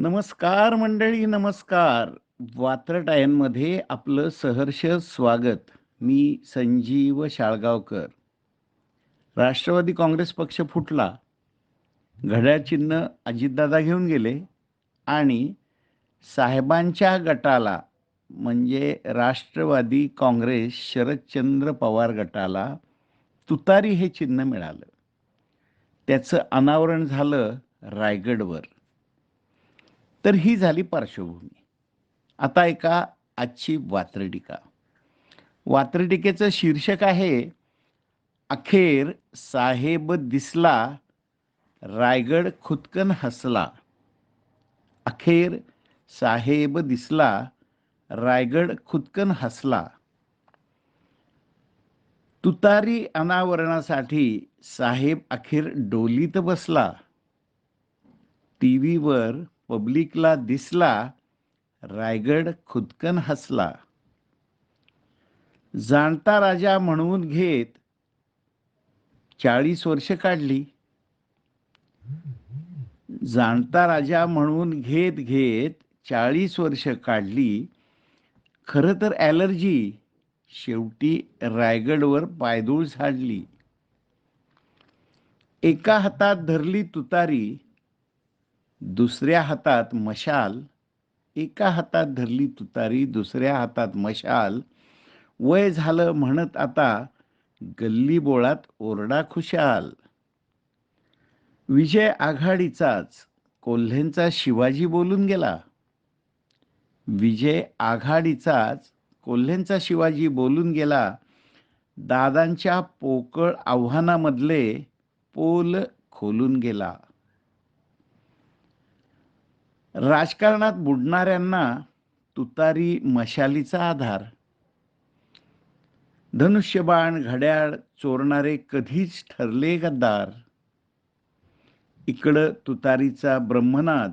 नमस्कार मंडळी नमस्कार. वात्रटायांमध्ये आपलं सहर्ष स्वागत. मी संजीव शाळगावकर. राष्ट्रवादी काँग्रेस पक्ष फुटला. घड्याळ चिन्ह अजितदादा घेऊन गेले आणि साहेबांच्या गटाला म्हणजे राष्ट्रवादी काँग्रेस शरदचंद्र पवार गटाला तुतारी हे चिन्ह मिळालं. त्याचं अनावरण झालं रायगडवर. तर ही झाली पार्श्वभूमी. आता ऐका आजची वात्रटिका. वात्रटिकेचं शीर्षक आहे अखेर साहेब दिसला रायगड खुदकन हसला. अखेर साहेब दिसला रायगड खुदकन हसला. तुतारी अनावरणासाठी साहेब अखेर डोलीत बसला. टीव्हीवर पब्लिकला दिसला रायगड खुदकन हसला. जाणता राजा म्हणून घेत चाळीस वर्ष काढली. जाणता राजा म्हणून घेत घेत चाळीस वर्ष काढली. खर तर ॲलर्जी शेवटी रायगडवर पायदूळ झाडली. एका हातात धरली तुतारी दुसऱ्या हातात मशाल एका हातात धरली तुतारी दुसऱ्या हातात मशाल. वय झालं म्हणत आता गल्ली बोळात ओरडा खुशाल. विजय आघाडीचाच कोल्हेंचा शिवाजी बोलून गेला. विजय आघाडीचाच कोल्हेंचा शिवाजी बोलून गेला. दादांच्या पोकळ आव्हानामधले पोल खोलून गेला. राजकारणात बुडणाऱ्यांना तुतारी मशालीचा आधार. धनुष्यबाण घड्याळ चोरणारे कधीच ठरले गद्दार इकडं तुतारीचा ब्रह्मनाद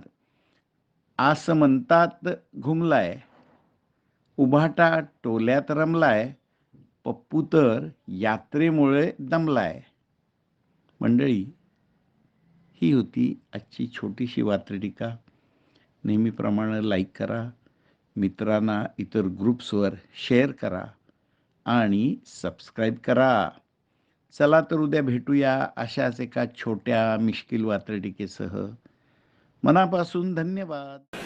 आसमंतात घुमलाय. उभाटा टोल्यात रमलाय पप्पू तर यात्रेमुळे दमलाय. मंडळी ही होती आजची छोटीशी वात्रटिका. नेहमीप्रमाणे लाईक करा. मित्रांना इतर ग्रुप्सवर शेअर करा आणि सबस्क्राईब करा. चला तर उद्या भेटूया अशाच एका छोट्या मिश्किल वात्रटिकेसह. मनापासून धन्यवाद.